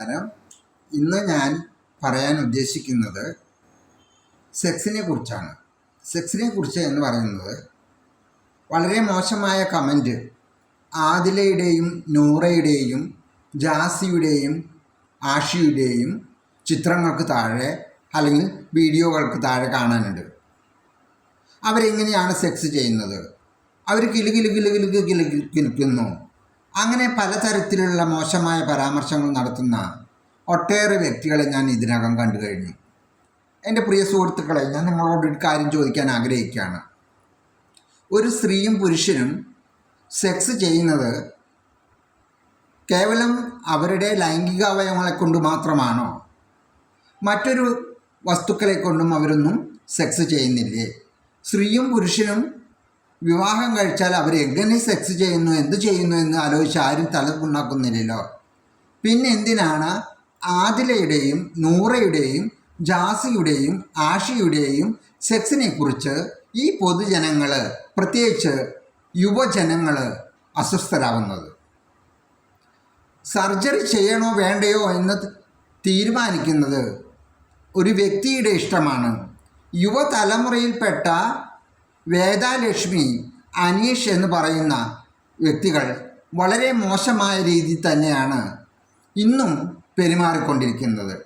നമസ്കാരം ഇന്ന് ഞാൻ പറയാൻ ഉദ്ദേശിക്കുന്നത് സെക്സിനെ കുറിച്ചാണ്. സെക്സിനെ കുറിച്ച് എന്ന് പറയുന്നത് വളരെ മോശമായ കമന്റ് ആദിലയുടെയും നൂറയുടെയും ജാസിയുടെയും ആഷിയുടെയും ചിത്രങ്ങൾക്ക് താഴെ അല്ലെങ്കിൽ വീഡിയോകൾക്ക് താഴെ കാണാനുണ്ട്. അവരെങ്ങനെയാണ് സെക്സ് ചെയ്യുന്നത്? അവർ കിലുകിലു കിലു കിലു അങ്ങനെ പലതരത്തിലുള്ള മോശമായ പരാമർശങ്ങൾ നടത്തുന്ന ഒട്ടേറെ വ്യക്തികളെ ഞാൻ ഇതിനകം കണ്ടു കഴിഞ്ഞു. എന്റെ പ്രിയ സുഹൃത്തുക്കളെ ഞാൻ നിങ്ങളോട് ഒരു കാര്യം ചോദിക്കാൻ ആഗ്രഹിക്കുകയാണ്. ഒരു സ്ത്രീയും പുരുഷനും സെക്സ് ചെയ്യുന്നത് കേവലം അവരുടെ ലൈംഗിക അവയവങ്ങളെ കൊണ്ട് മാത്രമാണോ? മറ്റൊരു വസ്തുക്കളെ കൊണ്ടും അവരൊന്നും സെക്സ് ചെയ്യുന്നില്ലേ? സ്ത്രീയും പുരുഷനും വിവാഹം കഴിച്ചാൽ അവർ എങ്ങനെ സെക്സ് ചെയ്യുന്നു എന്ത് ചെയ്യുന്നു എന്ന് ആലോചിച്ച് ആരും തല ഉണ്ടാക്കുന്നില്ലല്ലോ പിന്നെ എന്തിനാണ് ആദിലയുടെയും നൂറയുടെയും ജാസിയുടെയും ആഷിയുടെയും സെക്സിനെ കുറിച്ച് ഈ പൊതുജനങ്ങൾ പ്രത്യേകിച്ച് യുവജനങ്ങൾ അസ്വസ്ഥരാകുന്നത് സർജറി ചെയ്യണോ വേണ്ടയോ എന്ന് തീരുമാനിക്കുന്നത് ഒരു വ്യക്തിയുടെ ഇഷ്ടമാണ്. യുവതലമുറയിൽപ്പെട്ട വേദാലക്ഷ്മി അനീഷ് എന്ന് പറയുന്ന വ്യക്തികൾ വളരെ മോശമായ രീതി തന്നെയാണ് ഇന്നും പെരുമാറിക്കൊണ്ടിരിക്കുന്നത്.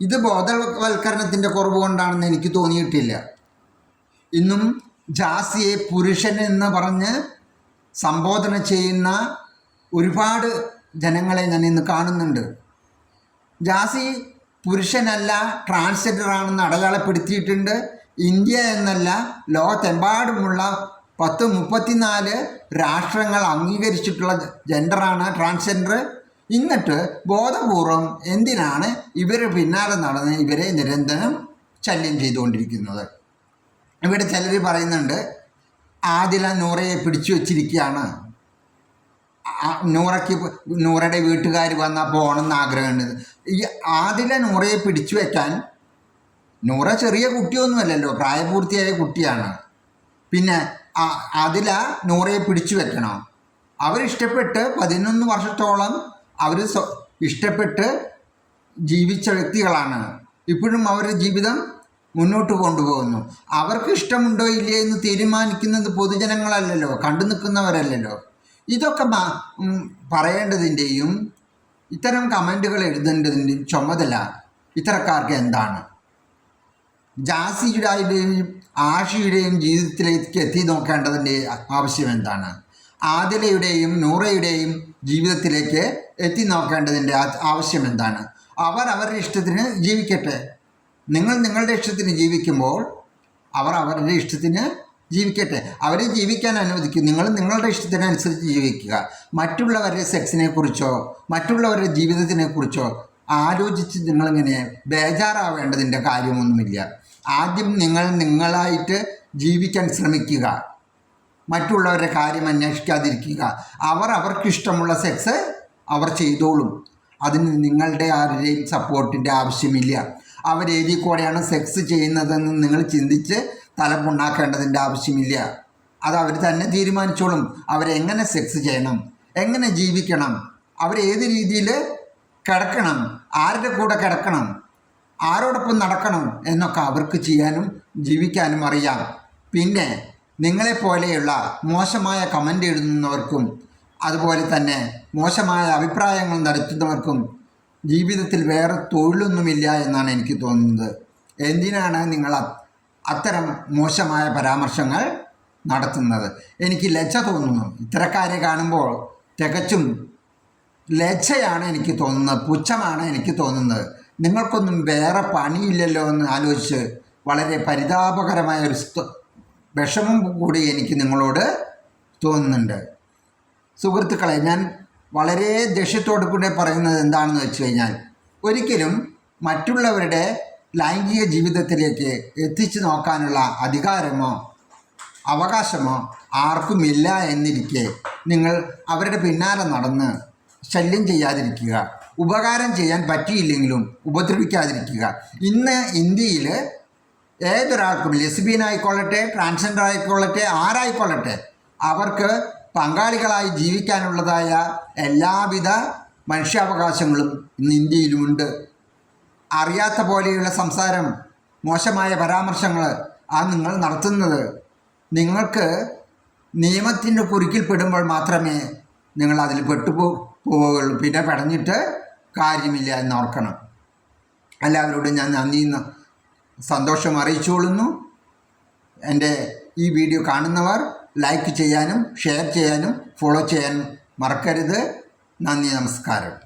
ഇത് ബോധവൽക്കരണത്തിന്റെ കുറവ് കൊണ്ടാണെന്ന് എനിക്ക് തോന്നിയിട്ടില്ല. ഇന്നും ജാസിയെ പുരുഷൻ എന്ന് പറഞ്ഞ് സംബോധന ചെയ്യുന്ന ഒരുപാട് ജനങ്ങളെ ഞാൻ ഇന്ന് കാണുന്നുണ്ട്. ജാസി പുരുഷനല്ല ട്രാൻസ്ജെൻഡർ ആണെന്ന് അടയാളപ്പെടുത്തിയിട്ടുണ്ട്. ഇന്ത്യ എന്നല്ല ലോകത്തെമ്പാടുമുള്ള പത്ത് മുപ്പത്തിനാല് രാഷ്ട്രങ്ങൾ അംഗീകരിച്ചിട്ടുള്ള ജെൻഡറാണ് ട്രാൻസ്ജെൻഡർ എന്നിട്ട് ബോധപൂർവം എന്തിനാണ് ഇവർ പിന്നാലെ നടന്ന് ഇവരെ നിരന്തരം ശല്യം ചെയ്തുകൊണ്ടിരിക്കുന്നത്? ഇവിടെ ചിലർ പറയുന്നുണ്ട് ആദില നൂറയെ പിടിച്ചു വച്ചിരിക്കുകയാണ്. നൂറയ്ക്ക് നൂറയുടെ വീട്ടുകാർ വന്നാൽ പോകണമെന്ന് ആഗ്രഹമുണ്ട്. ഈ ആദില നൂറയെ പിടിച്ചു വെക്കാൻ നൂറ ചെറിയ കുട്ടിയൊന്നുമല്ലല്ലോ പ്രായപൂർത്തിയായ കുട്ടിയാണ്. പിന്നെ അതിലാ നൂറയെ പിടിച്ചു വെക്കണം. അവരിഷ്ടപ്പെട്ട് പതിനൊന്ന് വർഷത്തോളം അവർ ഇഷ്ടപ്പെട്ട് ജീവിച്ച വ്യക്തികളാണ്. ഇപ്പോഴും അവരുടെ ജീവിതം മുന്നോട്ട് കൊണ്ടുപോകുന്നു. അവർക്ക് ഇഷ്ടമുണ്ടോ ഇല്ലേ എന്ന് തീരുമാനിക്കുന്നത് പൊതുജനങ്ങളല്ലല്ലോ കണ്ടു നിൽക്കുന്നവരല്ലല്ലോ. ഇതൊക്കെ പറയേണ്ടതിന്റെയും ഇത്തരം കമന്റുകൾ എഴുതേണ്ടതിന്റെയും ചുമതല ഇത്തരക്കാർക്ക് എന്താണ്? ജാസിയുടെയും ആഷിയുടെയും ജീവിതത്തിലേക്ക് എത്തി നോക്കേണ്ടതിന്റെ ആവശ്യം എന്താണ്? ആദിലയുടെയും നൂറയുടെയും ജീവിതത്തിലേക്ക് എത്തി നോക്കേണ്ടതിന്റെ ആവശ്യം എന്താണ്? അവർ അവരുടെ ഇഷ്ടത്തിന് ജീവിക്കട്ടെ. നിങ്ങൾ നിങ്ങളുടെ ഇഷ്ടത്തിന് ജീവിക്കുമ്പോൾ അവർ അവരുടെ ഇഷ്ടത്തിന് ജീവിക്കട്ടെ. അവരെ ജീവിക്കാൻ അനുവദിക്കും. നിങ്ങൾ നിങ്ങളുടെ ഇഷ്ടത്തിനനുസരിച്ച് ജീവിക്കുക. മറ്റുള്ളവരുടെ സെക്സിനെ കുറിച്ചോ മറ്റുള്ളവരുടെ ജീവിതത്തിനെ കുറിച്ചോ ആലോചിച്ച് നിങ്ങളിങ്ങനെ ബേജാറാവേണ്ടതിന്റെ കാര്യമൊന്നുമില്ല. ആദ്യം നിങ്ങൾ നിങ്ങളായിട്ട് ജീവിക്കാൻ ശ്രമിക്കുക. മറ്റുള്ളവരുടെ കാര്യം അന്വേഷിക്കാതിരിക്കുക. അവർ അവർക്കിഷ്ടമുള്ള സെക്സ് അവർ ചെയ്തോളും. അതിന് നിങ്ങളുടെ ആരുടെയും സപ്പോർട്ടിന്റെ ആവശ്യമില്ല. അവരേതി കൂടെയാണ് സെക്സ് ചെയ്യുന്നതെന്ന് നിങ്ങൾ ചിന്തിച്ച് തലപ്പുണ്ടാക്കേണ്ടതിന്റെ ആവശ്യമില്ല. അത് അവർ തന്നെ തീരുമാനിച്ചോളും. അവരെങ്ങനെ സെക്സ് ചെയ്യണം? എങ്ങനെ ജീവിക്കണം? അവരേത് രീതിയിൽ കിടക്കണം? ആരുടെ കൂടെ കിടക്കണം? ആരോടൊപ്പം നടക്കണം എന്നൊക്കെ അവർക്ക് ചെയ്യാനും ജീവിക്കാനും അറിയാം. പിന്നെ നിങ്ങളെപ്പോലെയുള്ള മോശമായ കമന്റ് എഴുതുന്നവർക്കും അതുപോലെ തന്നെ മോശമായ അഭിപ്രായങ്ങൾ നടത്തുന്നവർക്കും ജീവിതത്തിൽ വേറെ തൊഴിലൊന്നുമില്ല എന്നാണ് എനിക്ക് തോന്നുന്നത്. എന്തിനാണ് നിങ്ങൾ അത്തരം മോശമായ പരാമർശങ്ങൾ നടത്തുന്നത്? എനിക്ക് ലജ്ജ തോന്നുന്നു. ഇത്തരക്കാരെ കാണുമ്പോൾ തികച്ചും ലജ്ജയാണ് എനിക്ക് തോന്നുന്നത് പുച്ഛമാണ് എനിക്ക് തോന്നുന്നത്. നിങ്ങൾക്കൊന്നും വേറെ പണിയില്ലല്ലോ എന്ന് ആലോചിച്ച് വളരെ പരിതാപകരമായ ഒരു വിഷമം കൂടി എനിക്ക് നിങ്ങളോട് തോന്നുന്നുണ്ട്. സുഹൃത്തുക്കളെ ഞാൻ വളരെ ദേഷ്യത്തോടു കൂടെ പറയുന്നത് എന്താണെന്ന് വെച്ച് കഴിഞ്ഞാൽ ഒരിക്കലും മറ്റുള്ളവരുടെ ലൈംഗിക ജീവിതത്തിലേക്ക് എത്തിച്ചു നോക്കാനുള്ള അധികാരമോ അവകാശമോ ആർക്കുമില്ല എന്നിരിക്കെ നിങ്ങൾ അവരുടെ പിന്നാലെ നടന്ന് ശല്യം ചെയ്യാതിരിക്കുക. ഉപകാരം ചെയ്യാൻ പറ്റിയില്ലെങ്കിലും ഉപദ്രവിക്കാതിരിക്കുക. ഇന്ന് ഇന്ത്യയിൽ ഏതൊരാൾക്കും ലെസ്ബിയൻ ആയിക്കൊള്ളട്ടെ ട്രാൻസ്ജെൻഡർ ആയിക്കൊള്ളട്ടെ ആരായിക്കൊള്ളട്ടെ അവർക്ക് പങ്കാളികളായി ജീവിക്കാനുള്ളതായ എല്ലാവിധ മനുഷ്യാവകാശങ്ങളും ഇന്ന് ഇന്ത്യയിലുമുണ്ട്. അറിയാത്ത പോലെയുള്ള സംസാരം മോശമായ പരാമർശങ്ങൾ ആ നിങ്ങൾ നടത്തുന്നത്. നിങ്ങൾക്ക് നിയമത്തിന്റെ കുരുക്കിൽ പെടുമ്പോൾ മാത്രമേ നിങ്ങൾ അതിൽ പെട്ടുപോ പോവുകയുള്ളൂ. പിന്നെ പടഞ്ഞിട്ട് കാര്യമില്ല എന്ന് ഓർക്കണം. എല്ലാവരോടും ഞാൻ നന്ദി സന്തോഷം അറിയിച്ചുകൊള്ളുന്നു. എന്റെ ഈ വീഡിയോ കാണുന്നവർ ലൈക്ക് ചെയ്യാനും ഷെയർ ചെയ്യാനും ഫോളോ ചെയ്യാനും മറക്കരുത്. നന്ദി നമസ്കാരം.